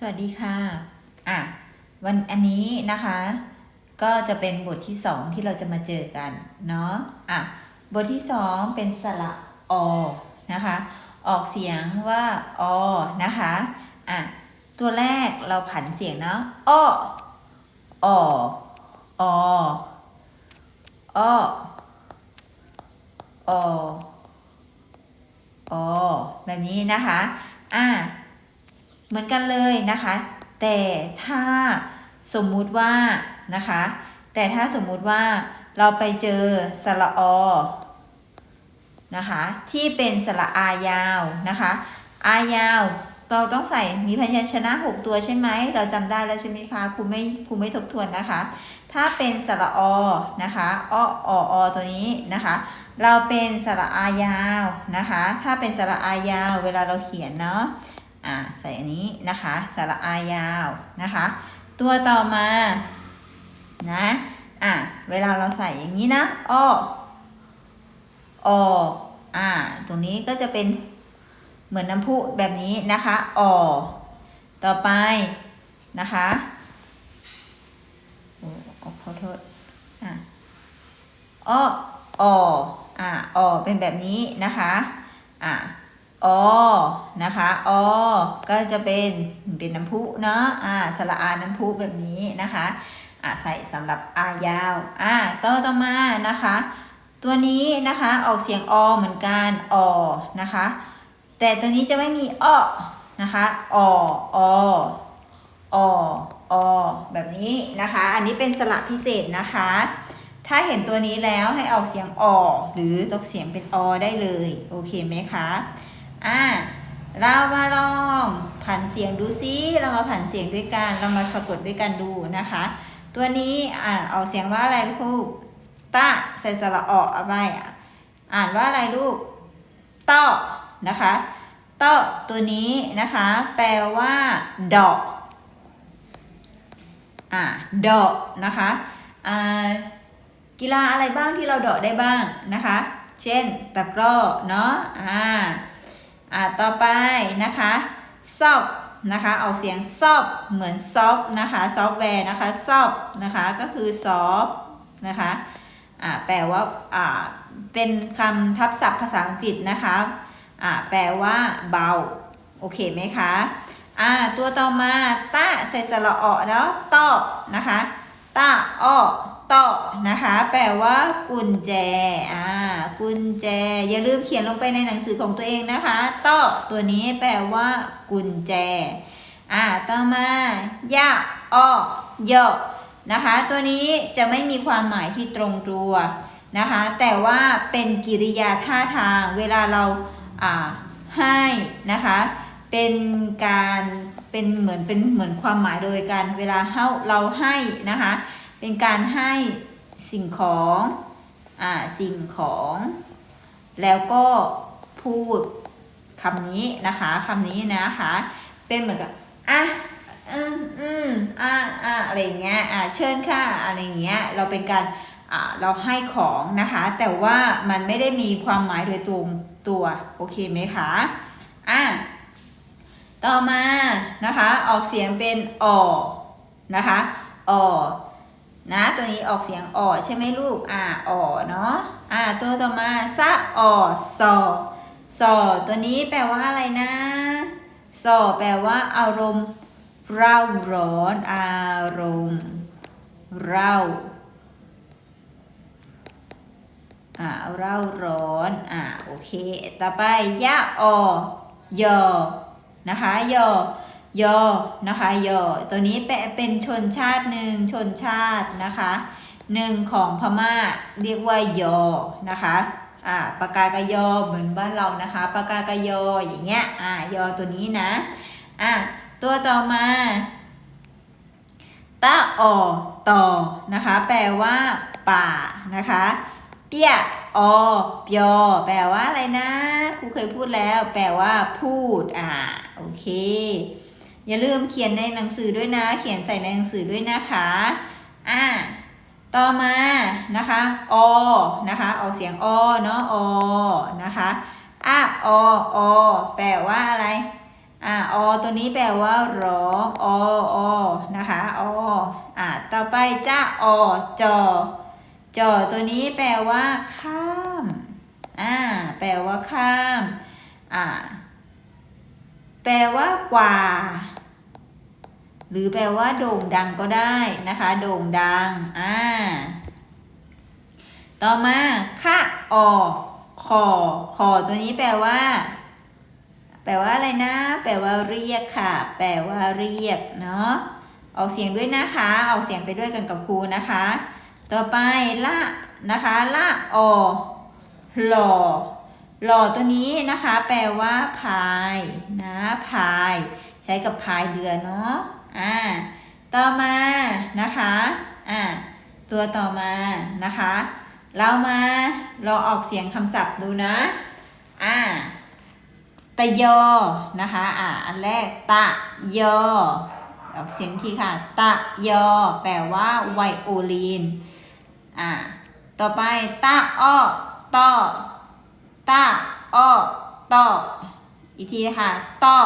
สวัสดีค่ะ อะ วันอันนี้นะคะ ก็จะเป็นบทที่สองที่เราจะมาเจอกัน เนาะ อะ บทที่สองเป็นสระอนะคะ ออกเสียงว่าอนะคะ อะ ตัวแรกเราผันเสียงเนาะออออออออออแบบนี้นะคะ อะ เหมือนกันเลยนะคะ แต่ถ้าสมมุติว่านะคะ แต่ถ้าสมมุติว่าเราไปเจอสระอนะคะที่เป็นสระอายาวนะคะอายาวเราต้องใส่มีพยัญชนะ 6 ตัวใช่ไหม เราจำได้แล้วใช่ไหมคะครูไม่ครูไม่ทบทวนนะคะ ถ้าเป็นสระอนะคะอออออตัวนี้นะคะ เราเป็นสระอายาวนะคะ ถ้าเป็นสระอายาวเวลาเราเขียนเนาะ อ่าใส่อันนี้นะคะสระอายาวนะคะ ตัวต่อมานะอ่าเวลาเราใส่อย่างนี้นะอ้อออ่าตรงนี้ก็จะเป็นเหมือนน้ำพุแบบนี้นะคะอ่อต่อไปนะคะโอ้ขอโทษอ่าอ้ออ่อ่อเป็นแบบนี้นะคะอ่า อนะคะอก็จะเป็นเป็นน้ำพุเนาะอ่าสระอาน้ำพุแบบนี้นะคะอ่าใส่สำหรับอายาวอ่าต่อต่อมานะคะ ตัวนี้นะคะออกเสียงอเหมือนกันอนะคะ แต่ตัวนี้จะไม่มีอ้อนะคะอออออแบบนี้นะคะ อันนี้เป็นสระพิเศษนะคะ ถ้าเห็นตัวนี้แล้วให้ออกเสียงอหรือตกเสียงเป็นอได้เลย โอเคไหมคะ อ่าเรามาลองผันเสียงดูซิเรามาผันเสียงด้วยกัน เรามาสะกดด้วยกันดูนะคะ ตัวนี้อ่านออกเสียงว่าอะไรลูกตะใส่สระออกเอาไว้อ่านว่าอะไรลูกต้อนะคะต้อตัวนี้นะคะ แปลว่าดอกอ่าดอกนะคะอ่ากีฬาอะไรบ้างที่เราดาะได้บ้างนะคะ เช่นตะกร้อเนาะอ่า อ่าต่อไปนะคะซอบนะคะออกเสียงซอบเหมือนซอฟนะคะซอฟต์แวร์นะคะซอบนะคะก็คือซอฟนะคะอ่าแปลว่าอ่าเป็นคำทับศัพท์ภาษาอังกฤษนะคะอ่าแปลว่าเบาโอเคไหมคะอ่าตัวต่อมาตะใส่สระอเนาะตอนะคะตะอ้อ ต่อนะคะ แปลว่ากุญแจ อ่า กุญแจ อย่าลืมเขียนลงไปในหนังสือของตัวเองนะคะ ต่อตัวนี้แปลว่ากุญแจ อ่า ต่อมายะออยอนะคะ ตัวนี้จะไม่มีความหมายที่ตรงตัวนะคะ แต่ว่าเป็นกิริยาท่าทาง เวลาเรา อ่า ให้นะคะ เป็นการ เป็นเหมือน เป็นเหมือนความหมายโดยการ เวลาเราให้นะคะ เป็นการให้สิ่งของอ่าสิ่งของ แล้วก็พูดคำนี้นะคะคำนี้นะคะ เป็นเหมือนกับอะอืมอืมอ่าอ่าอะไรเงี้ยอ่าเชิญค่ะอะไรเงี้ยเราเป็นการอ่าเราให้ของนะคะ แต่ว่ามันไม่ได้มีความหมายโดยตรงตัวโอเคไหมคะอะต่อมานะคะออกเสียงเป็นออนะคะออ นะตัวนี้ออกเสียงออใช่ไหมลูกอ่าออเนาะอ่าตัวต่อมาซะออซอซอตัวนี้แปลว่าอะไรนะซอแปลว่าอารมณ์เร่าร้อนอารมณ์เร่าอ่าเร่าร้อนอ่าโอเค ต่อไปยะออยอนะคะยอ ยอนะคะยอตัวนี้แปลเป็นชนชาติหนึ่งชนชาตินะคะหนึ่งของพม่าเรียกว่ายอนะคะอ่าปากกากยอเหมือนบ้านเรานะคะปากกากยออย่างเงี้ยอ่ายอตัวนี้นะอะตัวต่อมาตะออต่อนะคะ แปลว่า ป่านะคะเปี้ยอปยอแปลว่าอะไรนะครูเคยพูดแล้ว แปลว่าพูดอ่าโอเค อย่าลืมเขียนในหนังสือด้วยนะ เขียนใส่ในหนังสือด้วยนะคะอ่าต่อมานะคะอนะคะออกเสียงอเนาะอนะคะอะออแปลว่าอะไรอ่าอตัวนี้แปลว่าร้องออนะคะออ่าต่อไปจ้าอจอจอตัวนี้แปลว่า ข้ามอ่าแปลว่าข้ามอ่าแปลว่ากว่า หรือแปลว่าโด่งดังก็ได้นะคะ โด่งดัง อ่า ต่อมาคะออคอคอตัวนี้แปลว่า แปลว่าอะไรนะ แปลว่าเรียกค่ะ แปลว่าเรียกเนาะออกเสียงด้วยนะคะ ออกเสียงไปด้วยกันกับครูนะคะ ต่อไปละนะคะละอหล่อหล่อตัวนี้นะคะ แปลว่าพายนะพาย ใช้กับพายเรือเนาะ อ่าต่อมานะคะอ่าตัวต่อมานะคะ เรามาเราออกเสียงคำศัพท์ดูนะอ่าตะยอนะคะอ่าอันแรกตะยอออกเสียงทีค่ะ ตะยอ แปลว่าไวโอลินอ่าต่อไปตะอ้อตอตะอ้อตออีกทีนะคะตอ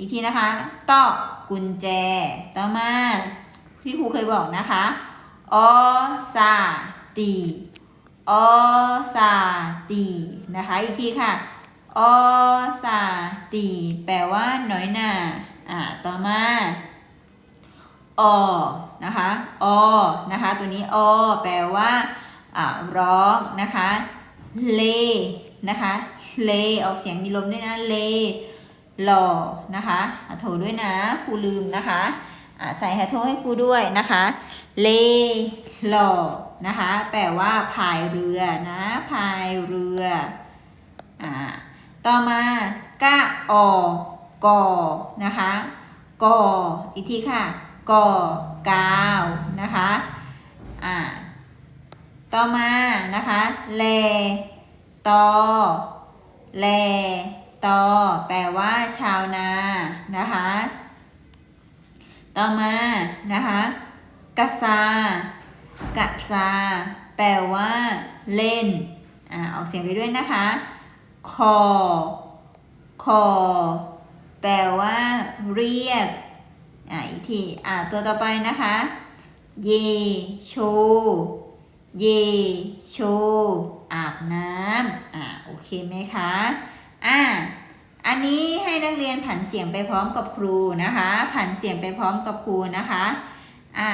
อีกทีนะคะต่อกุญแจ ต่อมาที่ครูเคยบอกนะคะอซาตีอซาตีนะคะ อีกทีค่ะอซาตีแปลว่าน้อยหนาอ่าต่อมาอนะคะอนะคะ ตัวนี้อแปลว่าอ่าร้องนะคะเลนะคะเลออกเสียงมีลมด้วยนะเล หล่อนะคะอโทรด้วยนะครูลืมนะคะอะใส่แฮโทให้ครูด้วยนะคะ เลหล่อนะคะ แปลว่าพายเรือนะพายเรืออ่าต่อมากะออกอนะคะกออีกทีค่ะกอกาวนะคะอ่าต่อมานะคะ แลตอแล ตอแปลว่าชาวนา นะคะ ต่อมานะคะกะซากะซา แปลว่า เล่น อ่าออกเสียงไปด้วยนะคะ คอ คอ แปลว่า เรียก อ่าอีกที อ่าตัวต่อไปนะคะ เยโช เยโช อาบน้ำอ่าโอเคไหมคะ อ่าอันนี้ให้นักเรียนผันเสียงไปพร้อมกับครูนะคะ ผันเสียงไปพร้อมกับครูนะคะอ่า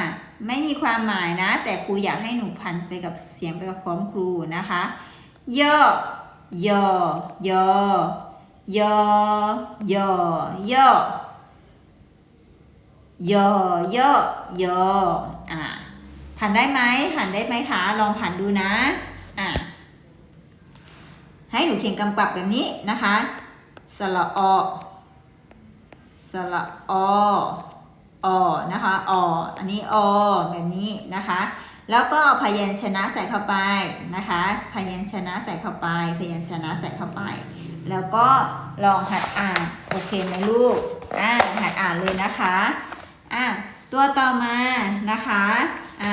ไม่มีความหมายนะ แต่ครูอยากให้หนูผันไปกับเสียงไปกับพร้อมครูนะคะย่อย่อย่อย่อย่อย่อย่อย่อย่ออ่าผันได้ไหมผันได้ไหมคะ ลองผันดูนะอะ ให้หนูเขียนกำกับแบบนี้นะคะสระอสระออนะคะออันนี้อแบบนี้นะคะ แล้วก็พยัญชนะใส่เข้าไปนะคะ พยัญชนะใส่เข้าไป พยัญชนะใส่เข้าไป แล้วก็ลองหัดอ่านโอเคไหมลูกอ่าหัดอ่านเลยนะคะอะตัวต่อมานะคะอ่า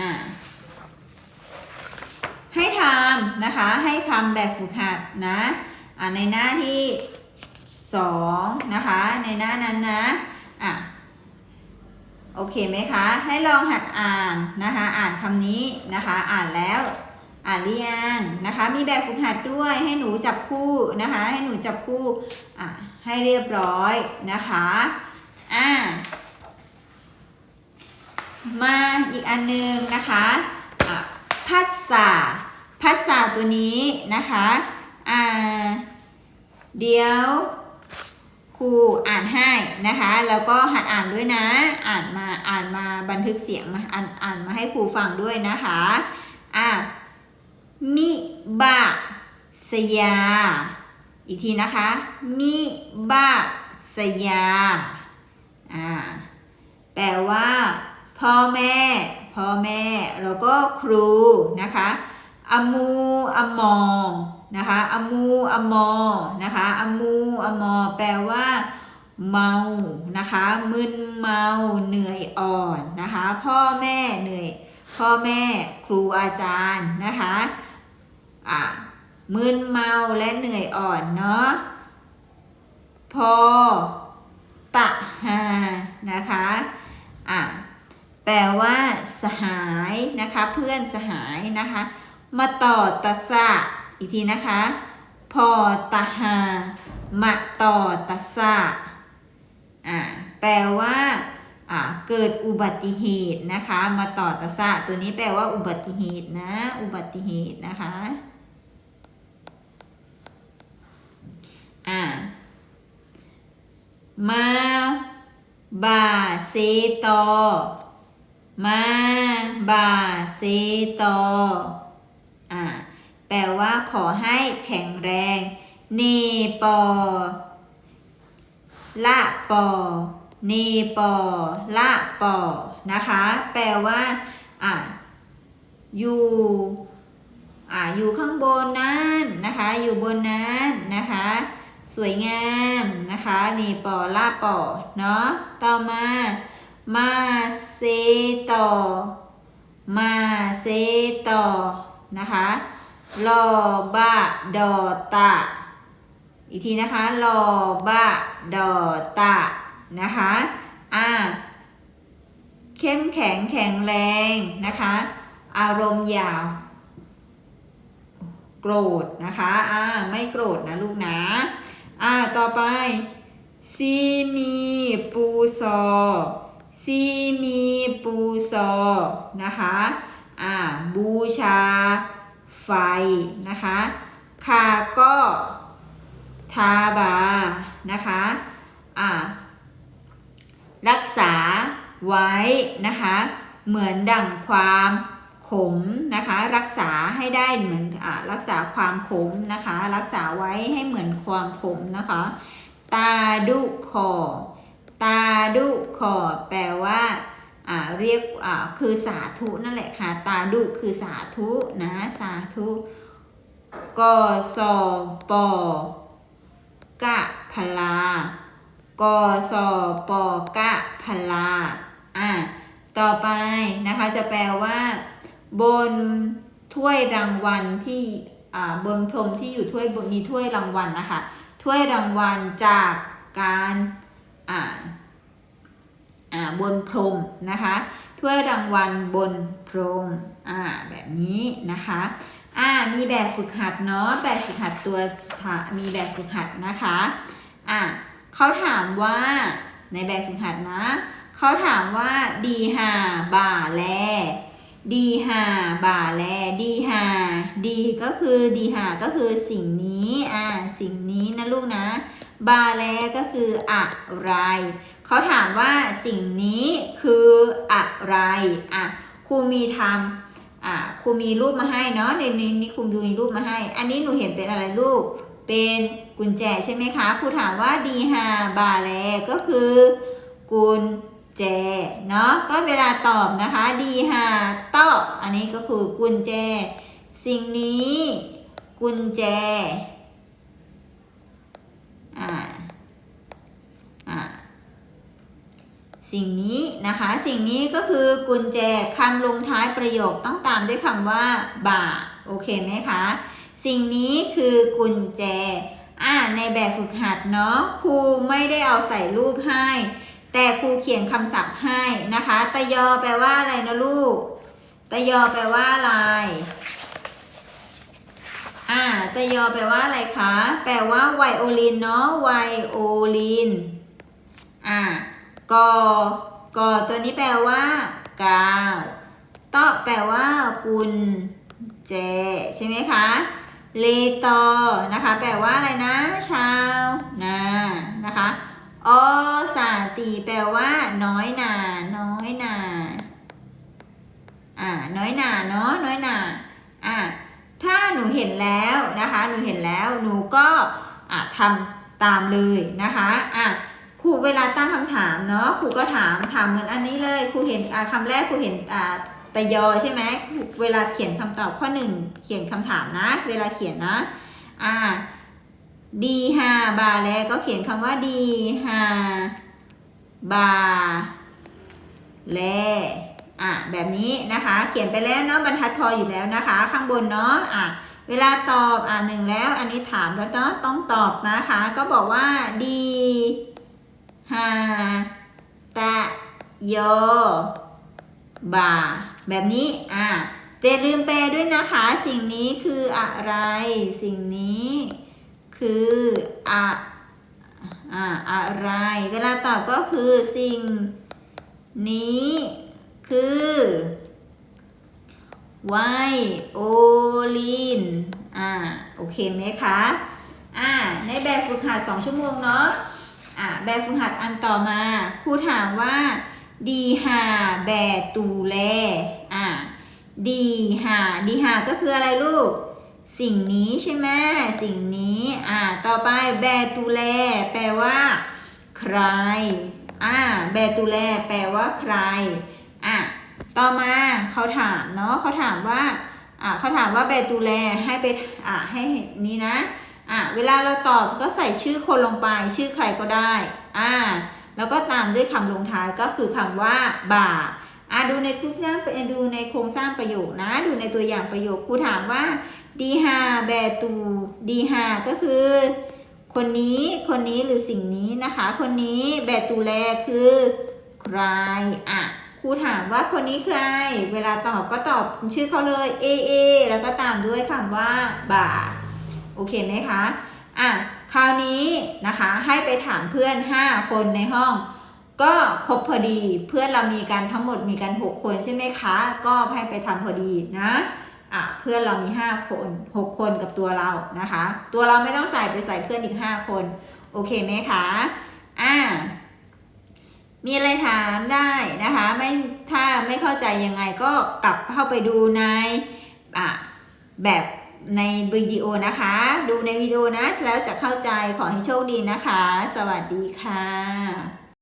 อ่า ทำนะคะ ให้ทำแบบฝึกหัดนะอ่าในหน้าที่สองนะคะ ในหน้านั้นนะอะโอเคไหมคะ ให้ลองหัดอ่านนะคะ อ่านคำนี้นะคะ อ่านแล้ว อ่านหรือยังนะคะ มีแบบฝึกหัดด้วย ให้หนูจับคู่นะคะ ให้หนูจับคู่อะให้เรียบร้อยนะคะอ่ามาอีกอันหนึงนะคะอะพัสสา พัสสาตัวนี้นะคะอ่าเดี๋ยวครูอ่านให้นะคะ แล้วก็หัดอ่านด้วยนะ อ่านมาอ่านมาบันทึกเสียงมาอ่านอ่านมาให้ครูฟังด้วยนะคะอะมิบะสยา อีกทีนะคะ มิบะสยาอ่าแปลว่า พ่อแม่ พ่อแม่ แล้วก็ครูนะคะ อมูอมอนะคะอมูอมอนะคะอมูอมอแปลว่าเมานะคะมึนเมาเหนื่อยอ่อนนะคะ พ่อแม่เหนื่อยพ่อแม่ครูอาจารย์นะคะอะมึนเมาและเหนื่อยอ่อนเนาะพอตะหานะคะอะแปลว่าสหายนะคะ เพื่อนสหายนะคะ มาต่อตะสะอีกทีนะคะ พอตะหามาต่อตะสะอะแปลว่าอะเกิดอุบัติเหตุนะคะ มาต่อตะสะตัวนี้แปลว่าอุบัติเหตุนะ อุบัติเหตุนะคะอ่ามาบาเซตอมาบาเซตอ แปลว่าขอให้แข็งแรงเนปอละปอเนปอละปอนะคะ แปลว่าอ่าอยู่อ่าอยู่ข้างบนนั้นนะคะ อยู่บนนั้นนะคะ สวยงามนะคะเนปอล่าปอเนาะต่อมา มาเซต่อมาเซต่อนะคะ รอบะดอตะ อีกทีนะคะรอบะดอตะนะคะอ่าเข้มแข็งแข็งแรงนะคะ อารมณ์ยาว โกรธนะคะอ่าไม่โกรธนะลูกนะอ่าต่อไปซีมีปูซอซีมีปูซอนะคะอ่าบูชา ไฟนะคะคาก็ทาบานะคะอ่ารักษาไว้นะคะ เหมือนดั่งความขมนะคะ รักษาให้ได้เหมือนอรักษาความขมนะคะ รักษาไว้ให้เหมือนความขมนะคะ ตาดุคอตาดุคอแปลว่า เรียกคือสาธุนั่นแหละค่ะ ตาดุคือสาธุนะ สาธุกสอปอกะพลากสอปอกะพลาอะต่อไปนะคะจะแปลว่า บนถ้วยรางวัลที่บนพรมที่อยู่ถ้วยมีถ้วยรางวัลนะคะถ้วยรางวัลจากการอ่าอ่า บนพรมนะคะถ้วยรางวัลบนพรมอ่าแบบนี้นะคะอ่ามีแบบฝึกหัดเนาะแบบฝึกหัดตัวมีแบบฝึกหัดนะคะอ่าเขาถามว่าในแบบฝึกหัดนะเขาถามว่าดีหาบ่าแลดีหาบ่าแลดีหาดีก็คือดีหาก็คือสิ่งนี้อ่าสิ่งนี้นะลูกนะบ่าแลก็คืออะไร เขาถามว่าสิ่งนี้คืออะไรอะครูมีทำอะครูมีรูปมาให้เนาะในนี้นี่ครูดูมีรูปมาให้ อันนี้หนูเห็นเป็นอะไรลูก เป็นกุญแจใช่ไหมคะครูถามว่าดีฮาบาแลก็คือกุญแจเนาะก็เวลาตอบนะคะดีฮาตอบอันนี้ก็คือกุญแจ สิ่งนี้ กุญแจ อ่า อ่า สิ่งนี้นะคะสิ่งนี้ก็คือกุญแจคำลงท้ายประโยคต้องตามด้วยคำว่า บ่าโอเคไหมคะสิ่งนี้คือกุญแจอ่าในแบบฝึกหัดเนาะครูไม่ได้เอาใส่รูปให้ แต่ครูเขียนคำศัพท์ให้นะคะตะยอแปลว่าอะไรนะลูกตะยอแปลว่าอะไรอ่าตะยอแปลว่าอะไรคะแปลว่าไวโอลินเนาะไวโอลินอ่า กอกอตัวนี้แปลว่ากาวตอแปลว่ากุญแจใช่ไหมคะเลตอนะคะ แปลว่าอะไรนะ ชาวนานะคะอสาตีแปลว่า น้อยหนา น้อยหนาอ่าน้อยหนาเนาะน้อยหนาอ่าถ้าหนูเห็นแล้วนะคะ หนูเห็นแล้วหนูก็อ่าทำตามเลยนะคะอะ ครูเวลาตั้งคำถามเนาะครูก็ถามถามเหมือนอันนี้เลยครูเห็นอ่าคำแรกครูเห็นอ่าตยอใช่ไหมเวลาเขียนคำตอบข้อหนึ่งเขียนคำถามนะ เวลาเขียนนะอ่าดีฮาบาแลก็เขียนคำว่าดีฮาบาแลอะแบบนี้นะคะ เขียนไปแล้วเนาะบรรทัดพออยู่แล้วนะคะ ข้างบนเนาะอะเวลาตอบอ่าหนึ่งแล้ว อันนี้ถามแล้วเนาะต้องตอบนะคะ ก็บอกว่าดี หาตะโยบ่าแบบนี้ อ่าเปลี่ยนลืมแปลด้วยนะคะ สิ่งนี้คืออะไร สิ่งนี้คืออะอ่าอะไร เวลาตอบก็คือสิ่งนี้คือไวโอลิน อ่า โอเคไหมคะ อ่า ในแบบฝึกหัด2ชั่วโมงเนาะ อ่าแบบฝึกหัดอันต่อมาครูถามว่าดีหาแบตูแลอ่าดีหาดีหาก็คืออะไรลูก สิ่งนี้ใช่ไหมสิ่งนี้อ่าต่อไปแบตูแล แปลว่า ใครอ่าแบตูแล แปลว่าใครอะต่อมาเขาถามเนาะเขาถามว่าอ่าเขาถามว่าแบตูแลให้ไปอ่าให้นี้นะ อะเวลาเราตอบก็ใส่ชื่อคนลงไป ชื่อใครก็ได้อ่าแล้วก็ตามด้วยคำลงท้ายก็คือคำว่าบ่าอะดูในทุกเรื่องดูในโครงสร้างประโยคนะ ดูในตัวอย่างประโยคครูถามว่าดีฮาแบตูดีฮาก็คือ คนนี้คนนี้หรือสิ่งนี้นะคะ คนนี้แบตูแลคือใครอะครูถามว่าคนนี้ใคร เวลาตอบก็ตอบชื่อเขาเลย A A แล้วก็ตามด้วยคำว่าบ่า เคไหมคะอะคราวนี้นะคะให้ไปถามเพื่อน 5 คนในห้อง ก็ครบพอดีเพื่อนเรามีกันทั้งหมดมีกัน 6 คนใช่ไหมคะ ก็ให้ไปทำพอดีนะอะเพื่อนเรามี 5 คน 6 คนกับตัวเรานะคะ ตัวเราไม่ต้องใส่ไปใส่เพื่อนอีก 5 คน โอเคไหมคะอ่ามีอะไรถามได้นะคะไม่ถ้าไม่เข้าใจยังไงก็กลับเข้าไปดูในอะแบบ ในวิดีโอนะคะ ดูในวิดีโอนะ แล้วจะเข้าใจขอให้โชคดีนะคะ สวัสดีค่ะ